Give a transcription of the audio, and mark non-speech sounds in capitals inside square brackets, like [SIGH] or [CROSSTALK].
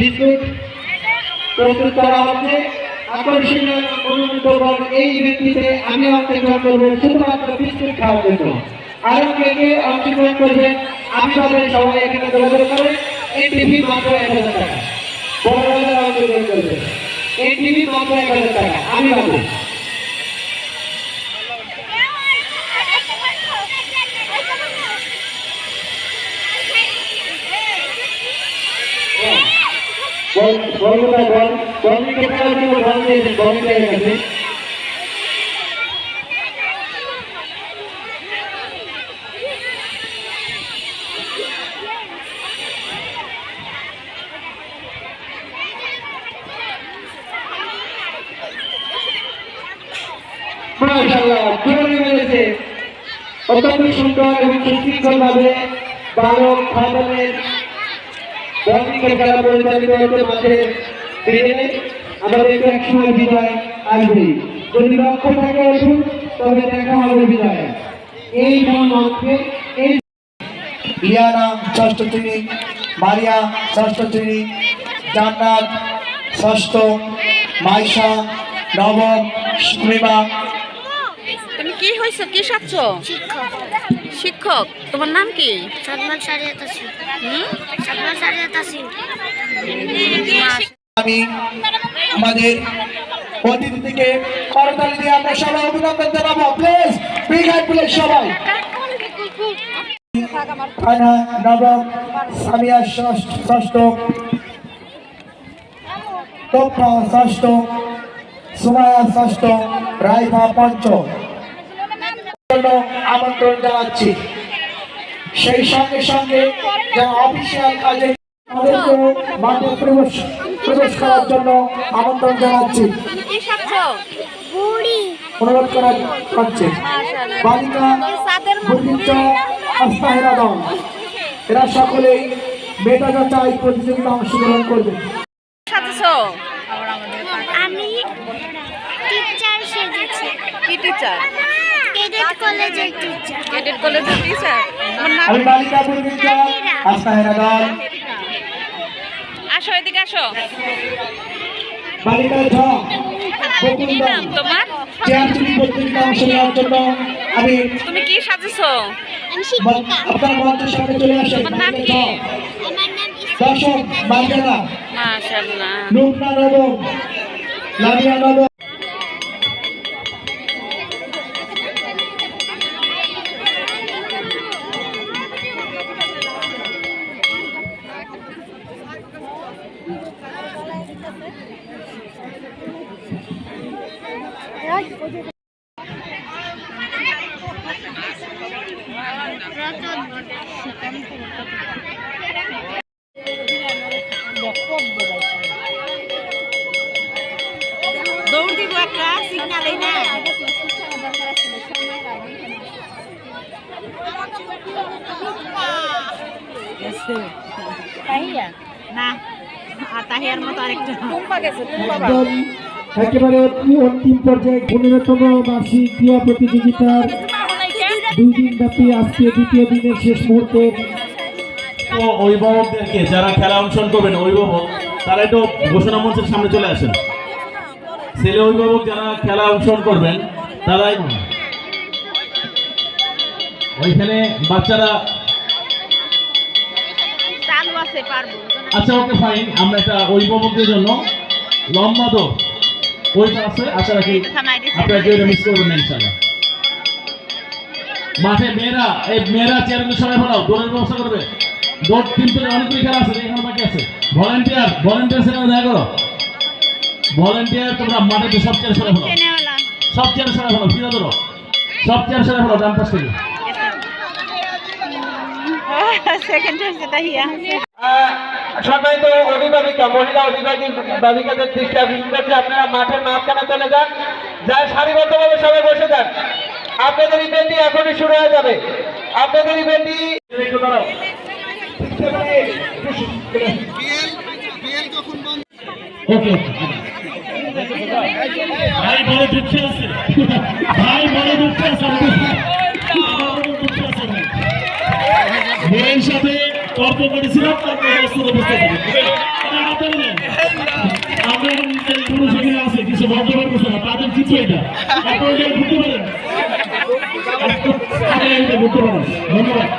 Biscuit প্রস্তুত করা হচ্ছে। আকর্ষণীয় অনুমোদন এই ইভেন্টটিতে আমি অংশগ্রহণ করব। শুধুমাত্র বিস্কুট খাওয়ার জন্য। আরও কে কে অংশগ্রহণ করবেন, আমি সবাই সবাই এখানে যোগাযোগ করে এই টিভি মাত্র এক হাজার টাকা। বড়রা অংশগ্রহণ করবে এই টিভি মাত্র এক হাজার বল বল কোথায় বল জন্য বল দিয়েছে বল গেছে মাশাআল্লাহ জোরে বালক খাদানের বন্ধুকে খেলা পরিচালিত হতে মাঠে ফিরে আমাদের এক বিজয় আসবে যদি লক্ষ্য থাকে অর্জুন তবে দেখা হবে বিজয়। এই মঞ্চে এই লিয়ানা ষষ্ঠ শ্রেণি মারিয়া ষষ্ঠ শ্রেণি জান্নাত ষষ্ঠ মাইশা নবম সুমিমা তুমি কি হয়েছো? কি সাচ্ছ শিক্ষক তোমার নাম কি? আমি আমাদের অতিথি থেকে করতালি দিয়ে আমরা সবাই অভিনন্দন জানাব। প্লিজ বিগ হ্যান্ড প্লিজ সবাই। আনা নবম সামিয়া ষষ্ঠ ষষ্ঠ ষষ্ঠ সুমায়া ষষ্ঠ রাইফা পঞ্চম জন্য আমন্ত্রণ জানাচ্ছি। সেই সঙ্গে সঙ্গে যারা অফিসিয়াল কাজে তাদেরকে মাঠে প্রবেশ প্রবেশ করার জন্য আমন্ত্রণ জানাচ্ছি। অনুরোধ করা হচ্ছে। বালিকা আস্তাহেরা দল। এরা সকলেই মেটা যাচাই প্রতিযোগিতা অংশগ্রহণ করবে। আমি টিচার সেজেছি। কি টিচার ক্যাডেট কলেজের টিচার ক্যাডেট কলেজের টিচার আমি বালিকা দল আসো এদিকে আসো। বালিকা ঝ কি নাম তোমার? অংশ নেওয়ার জন্য আমি তুমি কি সাজছ? আমি শিক্ষিকা। আপনার মঞ্চের সামনে চলে আসেন তোমার নাম কি? আমার নাম দর্শক বালিকা মাশাআল্লাহ। লামিয়া দৌড় দিব একটা সিগন্যাল এই না। না আর তাহিয়ার মতো আরেকটা। একেবারে অন্তিম পর্যায়ে পনেরোতম বার্ষিক ক্রীড়া প্রতিযোগিতার দুই দিন ব্যাপী আজকে দ্বিতীয় দিনের শেষ মুহূর্তে। তো অভিভাবকদেরকে যারা খেলা অংশগ্রহণ করবেন অভিভাবক তারা একটু ঘোষণা মঞ্চের সামনে চলে আসেন। ছেলে অভিভাবক যারা খেলা অংশগ্রহণ করবেন তারাই ওইখানে বাচ্চারা আচ্ছা ওকে ফাইন আমরা একটা অভিভাবকদের জন্য লম্বা দৌড়। ওইটা আছে আশা রাখি আপনারা কেউ মিস করবেন না ইনশাল্লাহ মাঠে মেয়েরা এই মেয়েরা চেয়ারম্যান সবাই ফেলাও দৌড়ের ব্যবস্থা করবে। দৌড় কিন্তু অনেকগুলি খেলা আছে এখানে বাকি আছে। ভলেন্টিয়ার ভলেন্টিয়ার সেখানে দেখা করো। ভলেন্টিয়ার তোমরা মাঠে তো সব চেয়ার সরে ফেলো সব চেয়ার সরে ফেলো ফিরে ধরো। সব চেয়ার সরে ফেলো ডান পাশ থেকে। সেকেন্ড [LAUGHS] হয়েছে তাহিয়া সম্মানিত অভিভাবিকা মহিলা অভিভাবিকাদের দৃষ্টি আকর্ষণ করছে। আপনারা মাঠের মাঝখানে চলে যান। যা সারিবদ্ধভাবে সবাই বসে যান। আপনাদের ইভেন্টটি এখনই শুরু হয়ে যাবে। আপনাদের ইভেন্টটি ভাই বড় দুঃখে আছে ভাই বড় দুঃখে আছে গর্ত করেছিলাম, তারপরে অবস্থান উপস্থিত আমরা পুরুষ এখানে আছে, কিছু বর্তমান করছে না, তাদের চিত্র এটা। আপনারা ঘুরতে পারেন ঘুরতে পারেন ধন্যবাদ।